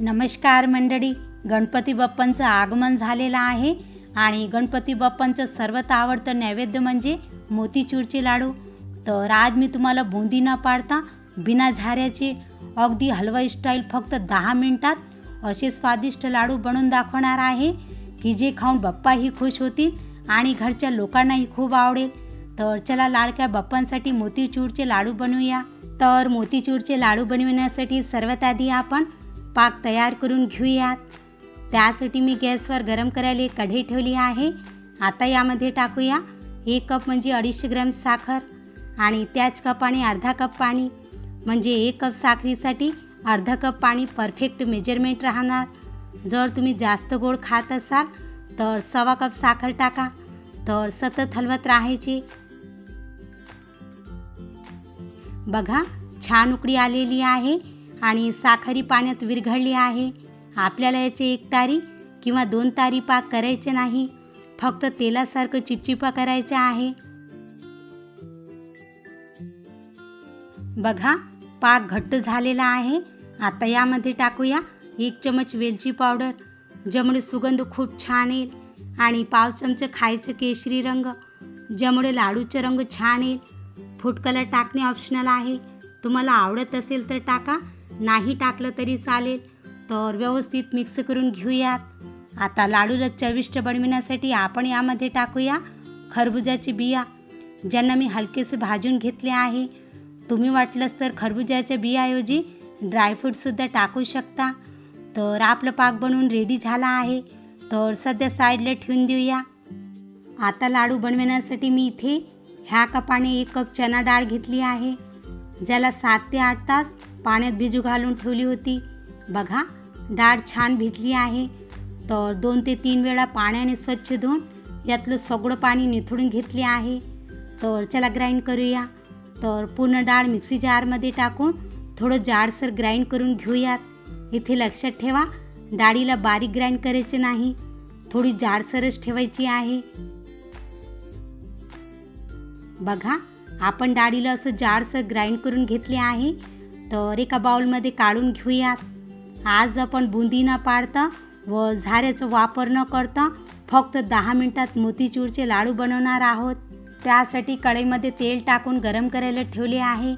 नमस्कार मंडळी. गणपती बाप्पांचं आगमन झालेलं आहे आणि गणपती बाप्पांचं सर्वात आवडतं नैवेद्य म्हणजे मोतीचूरचे लाडू. तर आज मी तुम्हाला बुंदी न पाडता बिना झाऱ्याचे अगदी हलवाई स्टाईल फक्त दहा मिनटात असे स्वादिष्ट लाडू बनवून दाखवणार आहे की जे खाऊन बाप्पाही खुश होतील आणि घरच्या लोकांनाही खूप आवडेल. तर चला लाडक्या बाप्पांसाठी मोतीचूरचे लाडू बनवूया. तर मोतीचूरचे लाडू बनविण्यासाठी सर्वात आधी आपण पाक तयार करून घेऊयात. त्यासाठी मी गॅसवर गरम करायला एक कढई ठेवली आहे. आता यामध्ये टाकूया एक कप म्हणजे अडीचशे ग्रॅम साखर आणि त्याच कपाने अर्धा कप पाणी. म्हणजे एक कप साखरेसाठी अर्धा कप पाणी परफेक्ट मेजरमेंट राहणार. जर तुम्ही जास्त गोड खात असाल तर सवा कप साखर टाका. तर सतत हलवत राहायचे. बघा छान उकडी आलेली आहे. आणि साखरी पाण्यात विरघळली आहे. आपल्याला याचे एक तारी किंवा दोन तारी पाक करायचे नाही. फक्त तेलासारखं चिपचिपा करायचं आहे. बघा पाक घट्ट झालेला आहे. आता यामध्ये टाकूया एक चमच वेलची पावडर. ज्यामुळे सुगंध खूप छान येईल आणि पाव चमचं खायचं केशरी रंग. ज्यामुळे लाडूचा रंग छान येईल. फूड कलर टाकणे ऑप्शनल आहे. तुम्हाला आवडत असेल तर टाका. नाही टाकलं तरी चालेल. तर व्यवस्थित मिक्स करून घेऊयात. आता लाडूला चविष्ट बनविण्यासाठी आपण यामध्ये टाकूया खरबुजाची बिया. ज्यांना मी हलकेसे भाजून घेतले आहे. तुम्ही वाटलंच तर खरबुजाच्या बियाऐवजी ड्रायफ्रूटसुद्धा टाकू शकता. तर आपलं पाक बनवून रेडी झाला आहे. तर सध्या साईडला ठेवून देऊया. आता लाडू बनवण्यासाठी मी इथे ह्या कपाने एक कप चना डाळ घेतली आहे. ज्याला सात ते आठ तास पाण्यात भिजू घालून ठेवली होती. बघा डाळ छान भिजली आहे. तर दोन ते तीन वेळा पाण्याने स्वच्छ धुवून यातलं सगळं पाणी निथळून घेतले आहे. तर चला ग्राइंड करूया. तर पूर्ण डाळ मिक्सी जारमध्ये टाकून थोडं जाडसर ग्राइंड करून घेऊयात. इथे लक्षात ठेवा डाळीला बारीक ग्राइंड करायचे नाही. थोडी जाडसरच ठेवायची आहे. बघा आपण डाळीला असं जाडसर ग्राइंड करून घेतले आहे. तर एका बाउलमध्ये काढून घेऊयात. आज आपण बुंदी न पाडता व झाऱ्याचा वापर न करता फक्त दहा मिनटात मोतीचूरचे लाडू बनवणार आहोत. त्यासाठी कढईमध्ये तेल टाकून गरम करायला ठेवले आहे.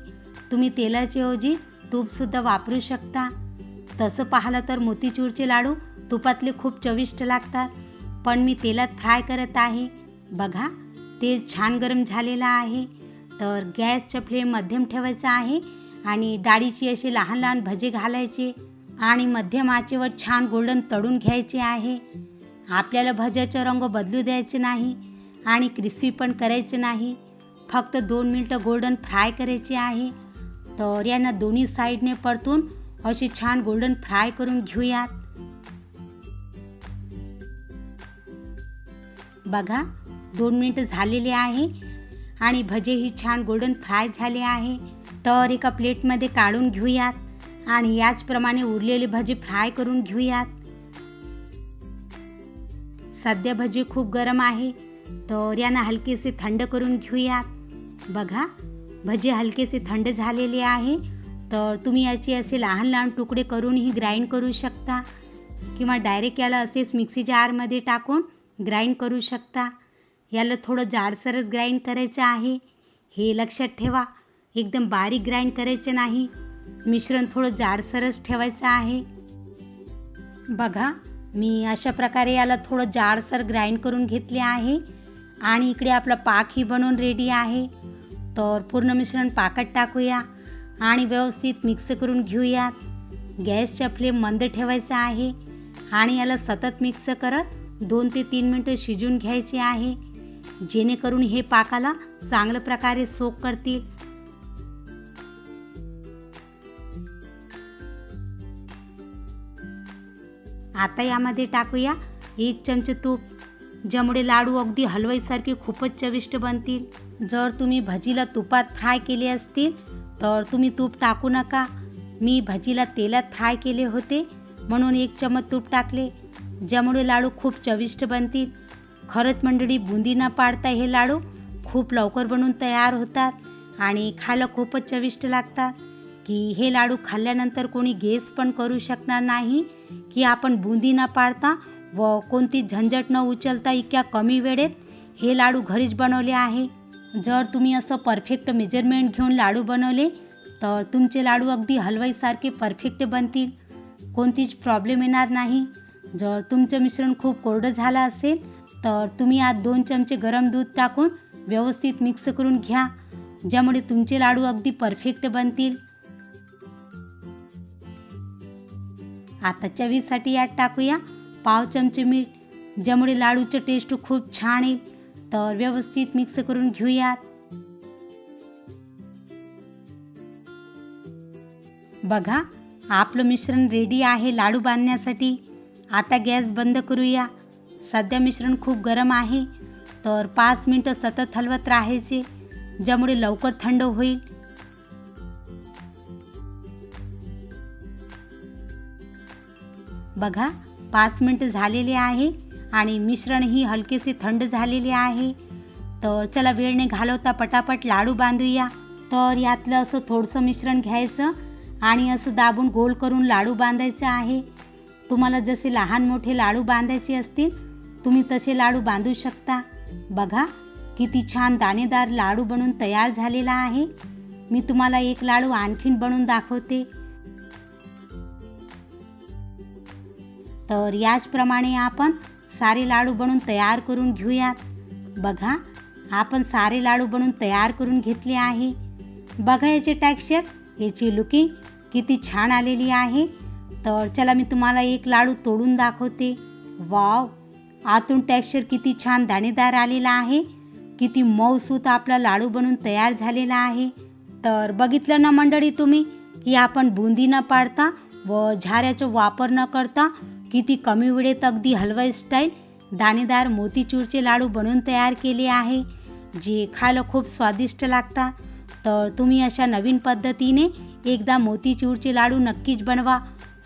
तुम्ही तेलाच्याऐवजी तूपसुद्धा वापरू शकता. तसं पाहिलं तर मोतीचूरचे लाडू तुपातले खूप चविष्ट लागतात. पण मी तेलात फ्राय करत आहे. बघा तेल छान गरम झालेलं आहे. तर गॅसचं फ्लेम मध्यम ठेवायचा आहे. आणि डाळीची अशी लहान लहान भजे घालायचे आणि मध्यम आचेवर छान गोल्डन तळून घ्यायचे आहे. आपल्याला भज्याचा रंग बदलू द्यायचे नाही आणि क्रिस्पी पण करायचे नाही. फक्त दोन मिनटं गोल्डन फ्राय करायचे आहे. तर यांना दोन्ही साईडने परतून असे छान गोल्डन फ्राय करून घेऊयात. बघा दोन मिनटं झालेले आहे आणि भजेही छान गोल्डन फ्राय झाले आहे. तर एका प्लेटमध्ये काढून घेऊयात आणि याचप्रमाणे उरलेले भजे फ्राय करून घेऊयात. सध्या भजे खूप गरम आहे तर यांना हलकेसे थंड करून घेऊयात. बघा भजे हलकेसे थंड झालेले आहे तर तुम्ही याचे असे लहान लहान तुकडे करूनही ग्राइंड करू शकता किंवा डायरेक्ट याला असेच मिक्सी जारमध्ये टाकून ग्राइंड करू शकता. याला थोडं जाडसरच ग्राइंड करायचं आहे. हे लक्षात ठेवा एकदम बारीक ग्राइंड करायचे नाही. मिश्रण थोडं जाडसरच ठेवायचं आहे. बघा मी अशा प्रकारे याला थोडं जाडसर ग्राइंड करून घेतले आहे. आणि इकडे आपला पाकही बनवून रेडी आहे. तर पूर्ण मिश्रण पाकात टाकूया आणि व्यवस्थित मिक्स करून घेऊयात. गॅसच्या फ्लेम मंद ठेवायचा आहे आणि याला सतत मिक्स करत दोन ते तीन मिनटं शिजून घ्यायचे आहे. जेणेकरून हे पाकाला चांगल्या प्रकारे सोक करतील. आता यामध्ये टाकूया. एक चमचे तूप. ज्यामुळे लाडू अगदी हलवाईसारखे खूपच चविष्ट बनतील. जर तुम्ही भजीला तुपात फ्राय केले असतील तर तुम्ही तूप टाकू नका. मी भजीला तेलात फ्राय केले होते म्हणून एक चमच तूप टाकले. ज्यामुळे लाडू खूप चविष्ट बनतील. खरंच मंडळी बुंदी न पाडता हे लाडू खूप लवकर बनून तयार होतात आणि खायला खूपच चविष्ट लागतात. की हे लाडू खाल्ल्यानंतर कोणी गेस पण करू शकणार नाही की आपण बुंदी न पाडता व कोणती झंझट न उचलता इतक्या कमी वेळेत हे लाडू घरीच बनवले आहे. जर तुम्ही असं परफेक्ट मेजरमेंट घेऊन लाडू बनवले तर तुमचे लाडू अगदी हलवाईसारखे परफेक्ट बनतील. कोणतीच प्रॉब्लेम येणार नाही. जर तुमचं मिश्रण खूप कोरडं झालं असेल तर तुम्ही आत दोन चमचे गरम दूध टाकून व्यवस्थित मिक्स करून घ्या ज्यामुळे तुमचे लाडू अगदी परफेक्ट बनतील. आता चवीसाठी यात टाकूया. पाव चमचे मीठ ज्यामुळे लाडूचं टेस्ट खूप छान येईल तर व्यवस्थित मिक्स करून घेऊयात. बघा आपलं मिश्रण रेडी आहे लाडू बांधण्यासाठी. आता गॅस बंद करूया. सध्या मिश्रण खूप गरम आहे. तर पाच मिनटं सतत हलवत राहायचे. ज्यामुळे लवकर थंड होईल. बघा पाच मिनटं झालेले आहे आणि मिश्रणही हलकेसे थंड झालेले आहे. तर चला वेळ नाही घालवता पटापट लाडू बांधूया. तर यातलं असं थोडंसं मिश्रण घ्यायचं आणि असं दाबून गोल करून लाडू बांधायचं आहे. तुम्हाला जसे लहान मोठे लाडू बांधायचे असतील तुम्ही तसे लाडू बांधू शकता. बघा किती छान दाणेदार लाडू बनून तयार झालेला आहे. मी तुम्हाला एक लाडू आणखीन बनवून दाखवते. तर याचप्रमाणे आपण सारे लाडू बनवून तयार करून घेऊयात. बघा आपण सारे लाडू बनवून तयार करून घेतले आहे. बघा याचे टेक्स्चर याची लुकिंग किती छान आलेली आहे. तर चला मी तुम्हाला एक लाडू तोडून दाखवते. वाव आतून टेक्स्चर किती छान दाणेदार आलेला आहे. किती मऊसूत आपला लाडू बनून तयार झालेला आहे. तर बघितलं ना मंडळी तुम्ही की आपण बुंदी न पाडता व झाऱ्याचा वापर न करता किती कमी वेळेत अगदी हलवाई स्टाईल दाणेदार मोतीचूरचे लाडू बनवून तयार केले आहे. जे खायला खूप स्वादिष्ट लागतात. तर तुम्ही अशा नवीन पद्धतीने एकदा मोतीचूरचे लाडू नक्कीच बनवा.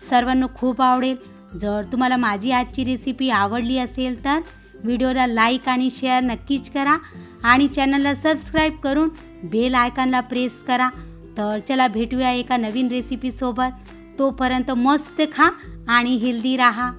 सर्वांना खूप आवडेल. जर तुम्हाला माझी आजची रेसिपी आवडली असेल तर व्हिडिओला लाईक आणि शेअर नक्कीच करा आणि चॅनलला सबस्क्राईब करून बेल आयकॉनला प्रेस करा. तर चला भेटूया एका नवीन रेसिपीसोबत तोपर्यंत मस्त खा. आणि हेल्दी राहा.